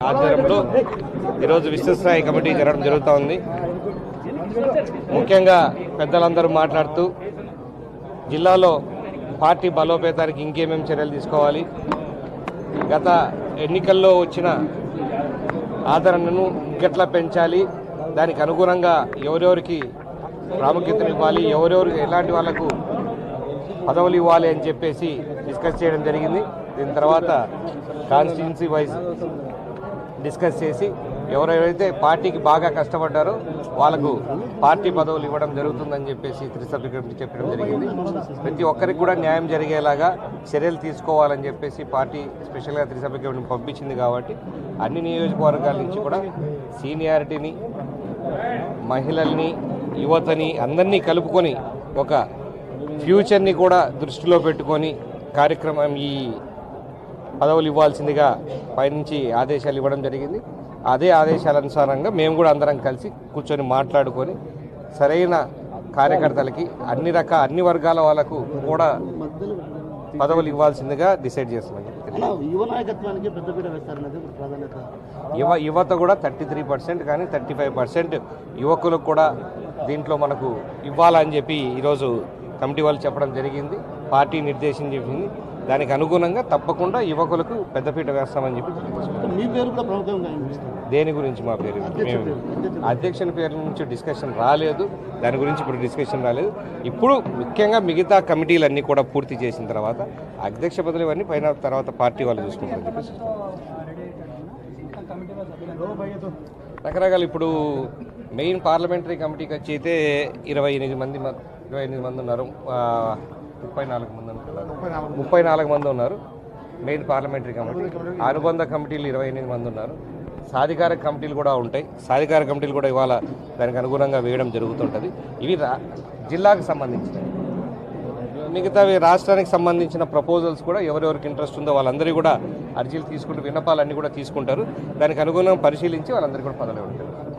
ఆధ్వర్యంలో ఈరోజు విశ్వస్థాయి కమిటీ జరగడం జరుగుతూ ఉంది. ముఖ్యంగా పెద్దలందరూ మాట్లాడుతూ జిల్లాలో పార్టీ బలోపేతానికి ఇంకేమేమి చర్యలు తీసుకోవాలి? గత ఎన్నికల్లో వచ్చిన ఆదరణను ఇంకెట్లా పెంచాలి? దానికి అనుగుణంగా ఎవరెవరికి ప్రాముఖ్యతను ఇవ్వాలి? ఎవరెవరికి ఎలాంటి వాళ్ళకు పదవులు ఇవ్వాలి అని చెప్పేసి డిస్కస్ చేయడం జరిగింది. దీని తర్వాత కాన్స్టిట్యున్సీ వైజ్ డిస్కస్ చేసి ఎవరెవరైతే పార్టీకి బాగా కష్టపడ్డారో వాళ్ళకు పార్టీ పదవులు ఇవ్వడం జరుగుతుందని చెప్పేసి త్రిసభ్య కమిటీ చెప్పడం జరిగింది. ప్రతి ఒక్కరికి కూడా న్యాయం జరిగేలాగా చర్యలు తీసుకోవాలని చెప్పేసి పార్టీ స్పెషల్గా త్రిసభ్య కమిటీ పంపించింది కాబట్టి అన్ని నియోజకవర్గాల నుంచి కూడా సీనియారిటీని మహిళల్ని యువతని అందరినీ కలుపుకొని ఒక ఫ్యూచర్ని కూడా దృష్టిలో పెట్టుకొని కార్యక్రమం ఈ పదవులు ఇవ్వాల్సిందిగా పైనుంచి ఆదేశాలు ఇవ్వడం జరిగింది. అదే ఆదేశాల అనుసారంగా మేము కూడా అందరం కలిసి కూర్చొని మాట్లాడుకొని సరైన కార్యకర్తలకి అన్ని రకాల అన్ని వర్గాల వాళ్ళకు కూడా పదవులు ఇవ్వాల్సిందిగా డిసైడ్ చేస్తున్నాం. యువ యువత కూడా థర్టీ త్రీ పర్సెంట్ కానీ థర్టీ ఫైవ్ పర్సెంట్ యువకులకు కూడా దీంట్లో మనకు ఇవ్వాలని చెప్పి ఈరోజు కమిటీ వాళ్ళు చెప్పడం జరిగింది. పార్టీ నిర్దేశం చెప్పింది. దానికి అనుగుణంగా తప్పకుండా యువకులకు పెద్దపీట వేస్తామని చెప్పి. మీ పేరు కూడా వినిపిస్తుంది దేని గురించి మా పేరు? మేము అధ్యక్షుని పేరు నుంచి డిస్కషన్ రాలేదు. దాని గురించి ఇప్పుడు డిస్కషన్ రాలేదు. ఇప్పుడు ముఖ్యంగా మిగతా కమిటీలన్నీ కూడా పూర్తి చేసిన తర్వాత అధ్యక్ష పదవులు ఇవన్నీ పైన తర్వాత పార్టీ వాళ్ళు చూసుకుంటారని చెప్పేసి రకరకాల ఇప్పుడు మెయిన్ పార్లమెంటరీ కమిటీకి వచ్చి అయితే ఇరవై ఎనిమిది మంది ఇరవై ఎనిమిది మంది ఉన్నారు. ముప్పై నాలుగు మంది అనుకున్నారు ముప్పై నాలుగు మంది. ఉన్నారు. మెయిన్ పార్లమెంటరీ కమిటీ అనుబంధ కమిటీలు ఇరవై ఎనిమిది మంది ఉన్నారు. సాధికార కమిటీలు కూడా ఉంటాయి. సాధికార కమిటీలు కూడా ఇవాళ దానికి అనుగుణంగా వేయడం జరుగుతుంటుంది. ఇవి రా- జిల్లాకు సంబంధించినవి. మిగతావి రాష్ట్రానికి సంబంధించిన ప్రపోజల్స్ కూడా ఎవరెవరికి ఇంట్రెస్ట్ ఉందో వాళ్ళందరూ కూడా అర్జీలు తీసుకుంటూ విన్నపాలన్నీ కూడా తీసుకుంటారు. దానికి అనుగుణంగా పరిశీలించి వాళ్ళందరికీ కూడా పదవి ఉంటారు